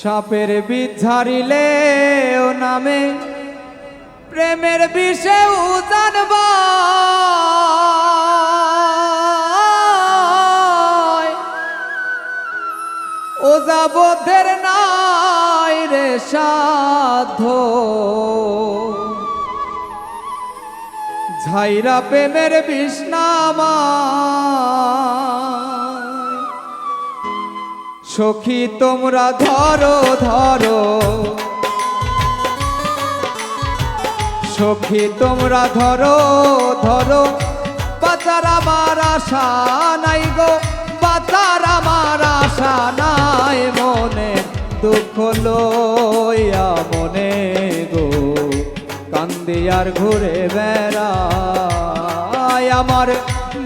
সাপের বীজ ঝাড়িলে ও নামে, প্রেমের বিষে উজানব ও যাবতের নাই রে সাধ্য। ঝাইরা প্রেমের বিষ্ণামা সখী, তোমরা ধরো ধরো। সখী, তোমরা ধরো ধরো। বাচার আমার আশা নাই গো বাচার আমার আশা নাই মনে। দুঃখ লইয়া মনে গো, কান্দি আর ঘুরে বেড়ায় আমার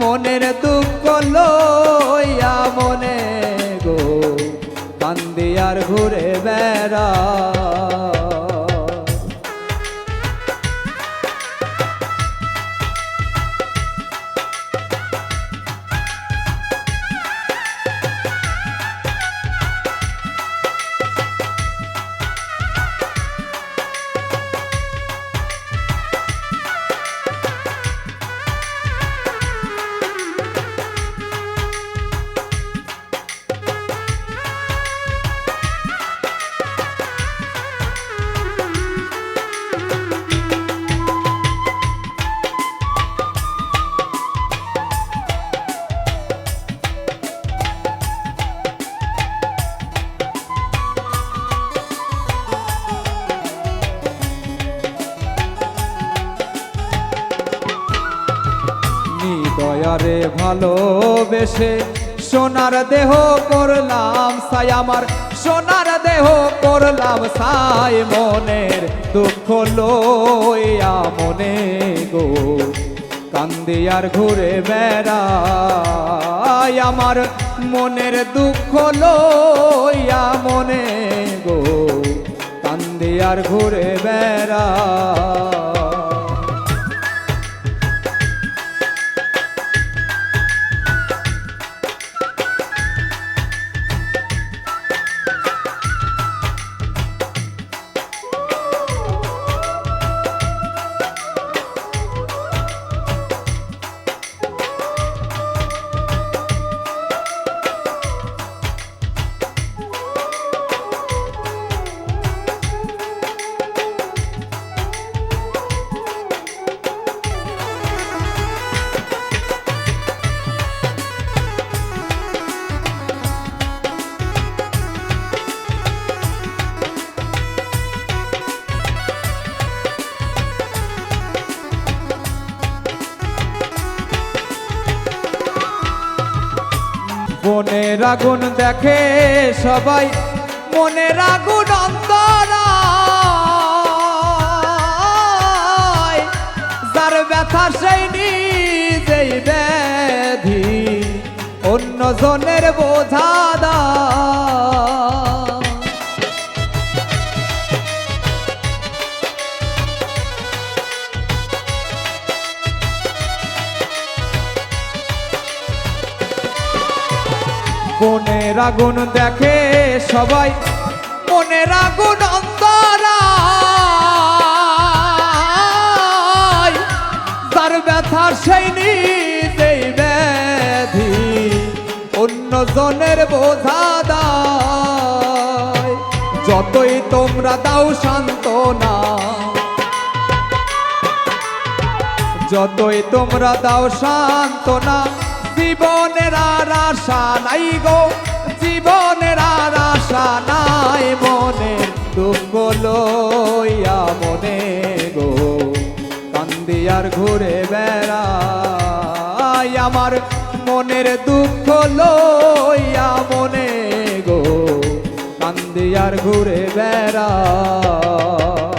মনের দুঃখ লইয়া মনে ঘুরে বেড়ায়। দয়ারে ভালোবেসে সোনার দেহ করলাম সাই আমার। সোনার দেহ করলাম সাই মনের দুঃখ লইয়া মনে গো। কান্দি আর ঘুরে বেড়াই আমার মনের দুঃখ লইয়া মনে গো। কান্দি আর ঘুরে বেড়াই মনের আগুন দেখে সবাই, মনের আগুন অন্তর যার ব্যথা সেই নিজেই ব্যাধি অন্য জনের বোঝা মনের আগুন দেখে সবাই, মনের আগুন অন্তরা তার ব্যথা সেই নিজেই ব্যাধি অন্য জনের বোঝা দায়। যতই তোমরা দাও শান্তনা যতই তোমরা দাও সান্ত্বনা জীবনের আর আশা নাই গো। জীবনের আর আশা নাই মনে দুঃখ লইয়া মনে গো। কান্দি আর ঘুরে বেড়াই আমার মনের দুঃখ লইয়া মনে গো। কান্দি আর ঘুরে বেড়াই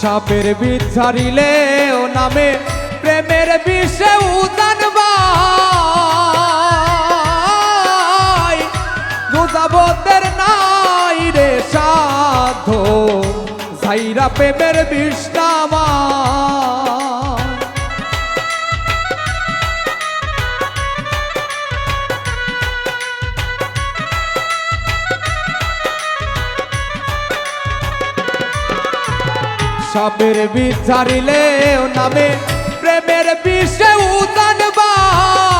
সাপের বিষ ও নামে প্রেমের বিষে উদান বুঝাবতের নাই রে সাধ সাইরা প্রেমের বিষ সাপের বিষ ছাড়িলে ও নামে প্রেমের বিষে উদান ভাই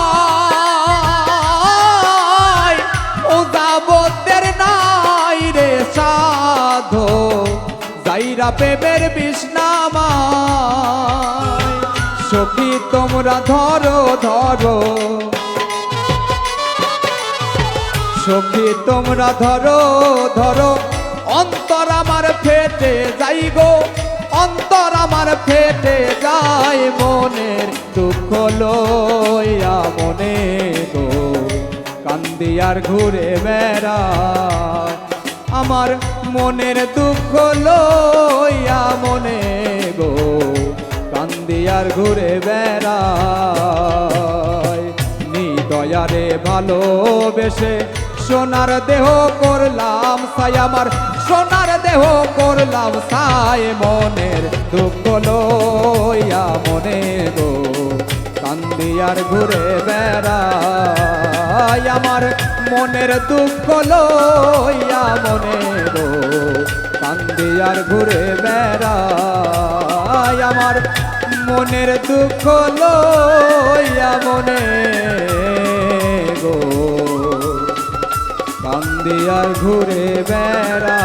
ও নাই রে সাধ, যাইরা প্রেমের বিষ নামায়। সখী, তোমরা ধরো ধরো। সখী, তোমরা ধরো ধরো। অন্তর আমার ফেটে যাই গো অন্তর আমার ফেটে যায় মনের দুঃখ লইয়া মনে গো। কান্দিয়ার ঘুরে বেড়ায়। আমার মনের দুঃখ লইয়া মনে গো। কান্দিয়ার ঘুরে বেড়ায়। নিদয়ারে ভালোবেসে সোনার দেহ করলাম, সাই আমার সোনার দেহ করলাম সাই মনের দুঃখ লইয়া মনে গো। কান্দিয়ার ঘুরে বেড়াই আমার মনের দুঃখ লইয়া মনে গো। কান্দিয়ার ঘুরে বেড়াই আমার মনের দুঃখ লইয়া মনে গো। কান্দিয়ায় ঘুরে বেড়া